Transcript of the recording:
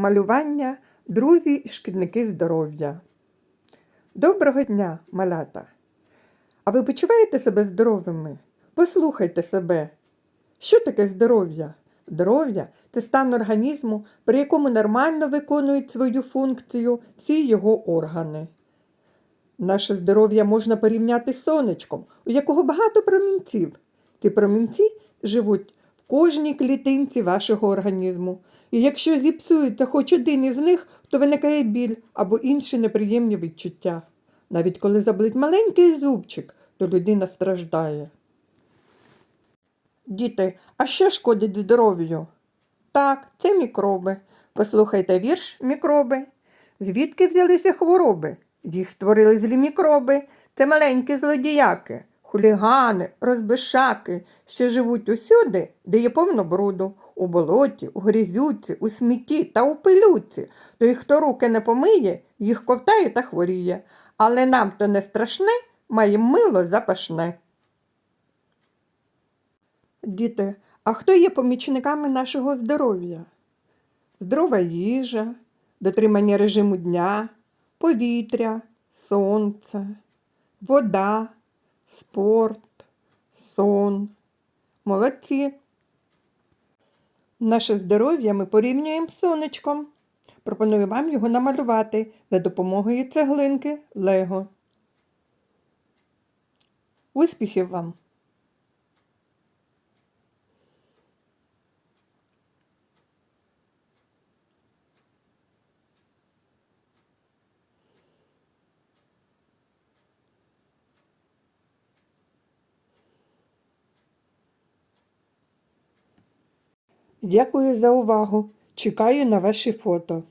Малювання друзі і шкідники здоров'я. Доброго дня, малята! А ви почуваєте себе здоровими? Послухайте себе. Що таке здоров'я? Здоров'я це стан організму, при якому нормально виконують свою функцію всі його органи. Наше здоров'я можна порівняти з сонечком, у якого багато промінців. Ці промінці живуть кожній клітинці вашого організму. І якщо зіпсується хоч один із них, то виникає біль або інші неприємні відчуття. Навіть коли заблить маленький зубчик, то людина страждає. Діти, а що шкодить здоров'ю? Так, це мікроби. Послухайте вірш мікроби. Звідки взялися хвороби? Їх створили злі мікроби. Це маленькі злодіяки, хулігани, розбишаки, що живуть усюди, де є повно бруду, у болоті, у грізюці, у смітті та у пилюці. Той, хто руки не помиє, їх ковтає та хворіє. Але нам то не страшне, має мило запашне. Діти, а хто є помічниками нашого здоров'я? Здорова їжа, дотримання режиму дня, повітря, сонце, вода, спорт, сон. Молодці. Наше здоров'я ми порівнюємо з сонечком. Пропоную вам його намалювати за допомогою цеглинки Лего. Успіхів вам! Дякую за увагу. Чекаю на ваші фото.